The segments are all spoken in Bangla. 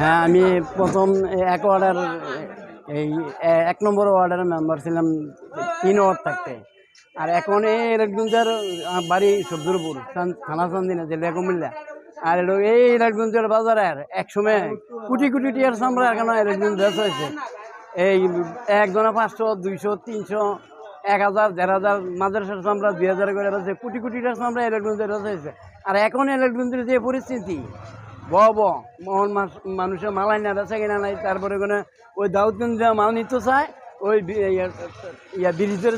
হ্যাঁ আমি প্রথম এক ওয়ার্ডের এই এক নম্বর ওয়ার্ডের মেম্বার ছিলাম, তিন ওয়ার্ড থাকতে। আর এখন এই রেডগঞ্জের বাড়ি সবজুরপুর থানা চান্দিনা জেলা কুমিল্লা। আর এই রেডগঞ্জের বাজারের একসময় কোটি কোটি টিয়ার সামরা এখন রেডগঞ্জ দেশ হয়েছে। এই একজনে পাঁচশো, দুইশো, তিনশো, এক হাজার, দেড় হাজার মাদ্রাসার সামরা দুই হাজার করে রয়েছে কোটি কোটি সামরা রেডগঞ্জের হয়েছে। আর এখন রেডগঞ্জের যে পরিস্থিতি ব ব মহন মাস- মানুষে মালাই না বেচা কিনা নাই, তারপরে কোনো ওই দাউদগঞ্জ যা মাল নিতে চায়, ওই ইয়া- ইয়া ব্রিজের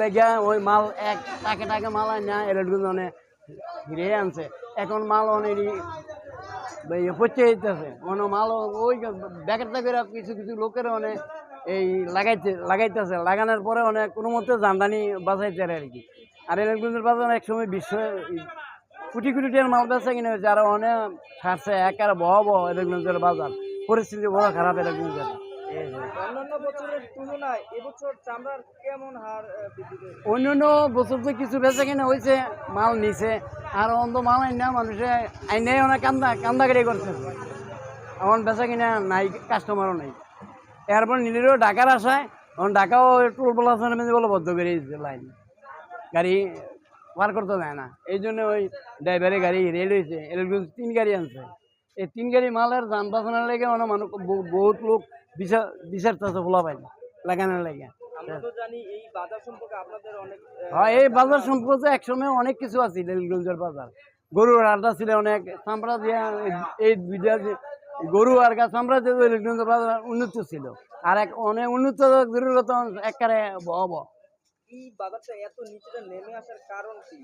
লেগে ওই মাল এক টাকে টাকে মাল আয় না অনেক হিরে আনছে। এখন মাল অনেকই পচে যেতেছে কোনো মাল ওই ব্যাগেরটা করে কিছু কিছু লোকের অনেক এই লাগাইতে লাগাইতেছে। লাগানোর পরে অনেক কোনো মতে জামদানি বাঁচাইতে আর কি। আর এরকম বাজার এক সময় বিশ্ব কোটি কোটি টাকার মাল বেচা কিনে হয়েছে। আর অনেক ছাড়ছে একেবারে বহ বহ এরকম বাজার। পরিস্থিতি বড় খারাপ এরকম অন্যান্য বছর তো কিছু বেচা কিনা হয়েছে মাল নিছে। আর অন্ত মাল আইন মানুষে আইনে অনেক কান্দা কান্দাকারি করছে। এখন বেচা কিনা নাই কাস্টমারও নাই। এরপর নিলেও ঢাকার আশায় এখন ঢাকাও টোল মধ্যে বলে বদ্ধ করে লাইন গাড়ি পার করতে দেয় না। এই জন্য ওই ড্রাইভারের গাড়ি রেল হয়েছে এরকম তিন গাড়ি আনছে। এই তিন গাড়ি মালের যান বাসনের লেগে অনেক মানুষ বহু- বহুত লোক বিচার বিচারতেছে ফোলা পাই লাগানোর লেগে। হয় এই বাজার সম্পর্কে একসময় অনেক কিছু আছে লীলগঞ্জের বাজার। গরুর আড্ডা ছিল অনেক চামড়া দিয়া এই- দুইটা গরু আর গা চামড়া দিয়ে লীলগঞ্জের বাজার উন্নত ছিল। আর এক অনেক উন্নত জরুরত একারে বহব এই বাজারটা এত নিচে নেমে আসার কারণ কি?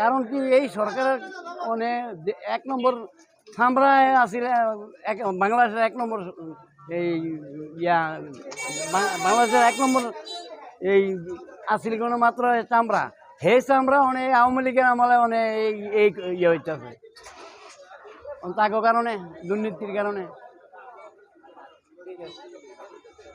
কারণ কি এই সরকারের মানে এক নম্বর চামড়ায় আসলে এক বাংলাদেশের এক নম্বর এই ইয়া বাংলাদেশের এক নম্বর এই আসিল কোনো মাত্র চামড়া। হে চামড়া অনেক আওয়ামী লীগের আমলে অনেক এই এই ইয়ে হইতেছে। তাকে কারণে দুর্নীতির কারণে। ঠিক আছে।